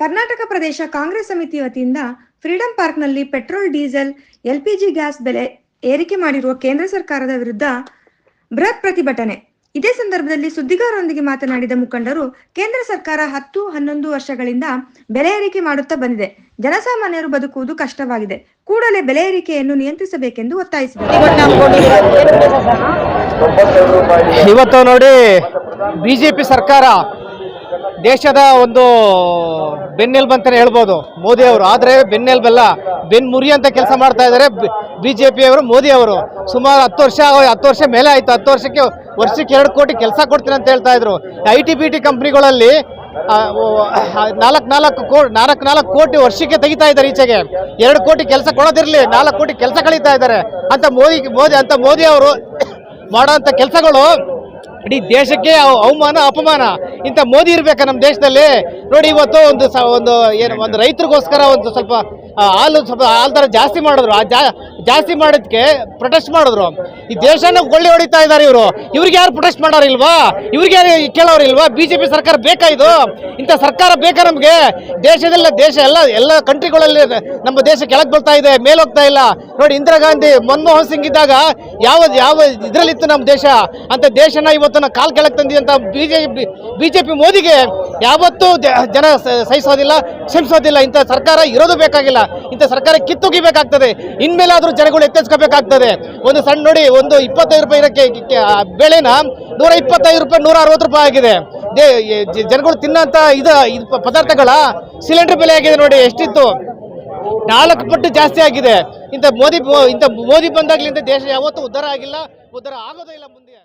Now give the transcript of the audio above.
ಕರ್ನಾಟಕ ಪ್ರದೇಶ ಕಾಂಗ್ರೆಸ್ ಸಮಿತಿ ವತಿಯಿಂದ ಫ್ರೀಡಂ ಪಾರ್ಕ್ನಲ್ಲಿ ಪೆಟ್ರೋಲ್, ಡೀಸೆಲ್, ಎಲ್ಪಿಜಿ ಗ್ಯಾಸ್ ಬೆಲೆ ಏರಿಕೆ ಮಾಡಿರುವ ಕೇಂದ್ರ ಸರ್ಕಾರದ ವಿರುದ್ಧ ಬೃಹತ್ ಪ್ರತಿಭಟನೆ. ಇದೇ ಸಂದರ್ಭದಲ್ಲಿ ಸುದ್ದಿಗಾರರೊಂದಿಗೆ ಮಾತನಾಡಿದ ಮುಖಂಡರು, ಕೇಂದ್ರ ಸರ್ಕಾರ ಹತ್ತು, ಹನ್ನೊಂದು ವರ್ಷಗಳಿಂದ ಬೆಲೆ ಏರಿಕೆ ಮಾಡುತ್ತಾ ಬಂದಿದೆ. ಜನಸಾಮಾನ್ಯರು ಬದುಕುವುದು ಕಷ್ಟವಾಗಿದೆ. ಕೂಡಲೇ ಬೆಲೆ ಏರಿಕೆಯನ್ನು ನಿಯಂತ್ರಿಸಬೇಕೆಂದು ಒತ್ತಾಯಿಸಿದರು. ಇವತ್ತು ನೋಡಿ ಬಿಜೆಪಿ ಸರ್ಕಾರ ದೇಶದ ಒಂದು ಬೆನ್ನೆಲುಬು ಅಂತಲೇ ಹೇಳ್ಬೋದು ಮೋದಿ ಅವರು ಆದರೆ ಬೆನ್ನೆಲುಬಲ್ಲ, ಬೆನ್ ಮುರಿ ಅಂತ ಕೆಲಸ ಮಾಡ್ತಾ ಇದ್ದಾರೆ ಬಿ ಜೆ ಪಿಯವರು ಮೋದಿ ಅವರು ಸುಮಾರು ಹತ್ತು ವರ್ಷ ಹತ್ತು ವರ್ಷ ಮೇಲೆ ಆಯಿತು. ಹತ್ತು ವರ್ಷಕ್ಕೆ ವರ್ಷಕ್ಕೆ ಎರಡು ಕೋಟಿ ಕೆಲಸ ಕೊಡ್ತೀನಿ ಅಂತ ಹೇಳ್ತಾ ಇದ್ರು. ಐ ಟಿ ಬಿ ಟಿ ಕಂಪ್ನಿಗಳಲ್ಲಿ ನಾಲ್ಕು ನಾಲ್ಕು ಕೋ, ನಾಲ್ಕು ನಾಲ್ಕು ಕೋಟಿ ವರ್ಷಕ್ಕೆ ತೆಗಿತಾ ಇದ್ದಾರೆ ಈಚೆಗೆ. ಎರಡು ಕೋಟಿ ಕೆಲಸ ಕೊಡೋದಿರಲಿ, ನಾಲ್ಕು ಕೋಟಿ ಕೆಲಸ ಕಳೀತಾ ಇದ್ದಾರೆ. ಅಂತ ಮೋದಿ ಮೋದಿ, ಅಂತ ಮೋದಿ ಅವರು ಮಾಡೋಂಥ ಕೆಲಸಗಳು ಇಡೀ ದೇಶಕ್ಕೆ ಅವ- ಅವಮಾನ, ಅಪಮಾನ. ಇಂಥ ಮೋದಿ ಇರಬೇಕಾ ನಮ್ಮ ದೇಶದಲ್ಲಿ? ನೋಡಿ, ಇವತ್ತು ಒಂದು ಸ ಒಂದು ಏನು, ಒಂದು ರೈತರಿಗೋಸ್ಕರ ಒಂದು ಸ್ವಲ್ಪ ಹಾಲು ಸ್ವಲ್ಪ ಹಾಲು ಥರ ಜಾಸ್ತಿ ಮಾಡಿದ್ರು. ಆ ಜಾ ಜಾಸ್ತಿ ಮಾಡೋದಕ್ಕೆ ಪ್ರೊಟೆಸ್ಟ್ ಮಾಡಿದ್ರು. ಈ ದೇಶನ ಕೊಳ್ಳೆ ಹೊಡಿತಾ ಇದ್ದಾರೆ ಇವರು. ಇವ್ರಿಗೆ ಯಾರು ಪ್ರೊಟೆಸ್ಟ್ ಮಾಡೋರಿಲ್ವಾ? ಇವ್ರಿಗೆ ಯಾರು ಕೇಳೋರಿಲ್ವಾ? ಬಿ ಜೆ ಪಿ ಸರ್ಕಾರ ಬೇಕಾ ಇದು? ಇಂಥ ಸರ್ಕಾರ ಬೇಕಾ ನಮಗೆ? ದೇಶದಲ್ಲ, ದೇಶ ಎಲ್ಲ ಎಲ್ಲ ಕಂಟ್ರಿಗಳಲ್ಲಿ ನಮ್ಮ ದೇಶ ಕೆಳಗೆ ಬರ್ತಾ ಇದೆ ಮೇಲೋಗ್ತಾ ಇಲ್ಲ. ನೋಡಿ, ಇಂದಿರಾ ಗಾಂಧಿ, ಮನಮೋಹನ್ ಸಿಂಗ್ ಇದ್ದಾಗ ಯಾವ ಯಾವ ಇದರಲ್ಲಿತ್ತು ನಮ್ಮ ದೇಶ? ಅಂತ ದೇಶನ ಇವತ್ತು ಕಾಲ್ ಕೆಳಗೆ ತಂದಿದಂತ ಬಿಜೆಪಿ ಬಿಜೆಪಿ ಮೋದಿಗೆ ಯಾವತ್ತೂ ಜನ ಸಹಿಸೋದಿಲ್ಲ, ಕ್ಷಮಿಸೋದಿಲ್ಲ. ಇಂಥ ಸರ್ಕಾರ ಇರೋದು ಬೇಕಾಗಿಲ್ಲ. ಇಂಥ ಸರ್ಕಾರ ಕಿತ್ತೊಗಿಬೇಕಾಗ್ತದೆ. ಇನ್ಮೇಲಾದರೂ ಜನಗಳು ಎತ್ತೆಸ್ಕೋಬೇಕಾಗ್ತದೆ ಒಂದು ಸಣ್ಣ ನೋಡಿ, ಒಂದು ಇಪ್ಪತ್ತೈದು ರೂಪಾಯಿ ಬೆಳೆನ ನೂರ ಇಪ್ಪತ್ತೈದು ರೂಪಾಯಿ, ನೂರ ಅರವತ್ತು ರೂಪಾಯಿ ಆಗಿದೆ. ಜನಗಳು ತಿನ್ನಂತ ಇದು ಇದು ಪದಾರ್ಥಗಳ ಸಿಲಿಂಡರ್ ಬೆಲೆ ಆಗಿದೆ ನೋಡಿ, ಎಷ್ಟಿತ್ತು? ನಾಲ್ಕು ಪಟ್ಟು ಜಾಸ್ತಿ ಆಗಿದೆ. ಇಂಥ ಮೋದಿ ಇಂಥ ಮೋದಿ ಬಂದಾಗ್ಲಿಂದ ದೇಶ ಯಾವತ್ತೂ ಉದ್ಧಾರ ಆಗಿಲ್ಲ. ಉದ್ಧಾರ ಆಗೋದೇ ಇಲ್ಲ ಮುಂದೆ.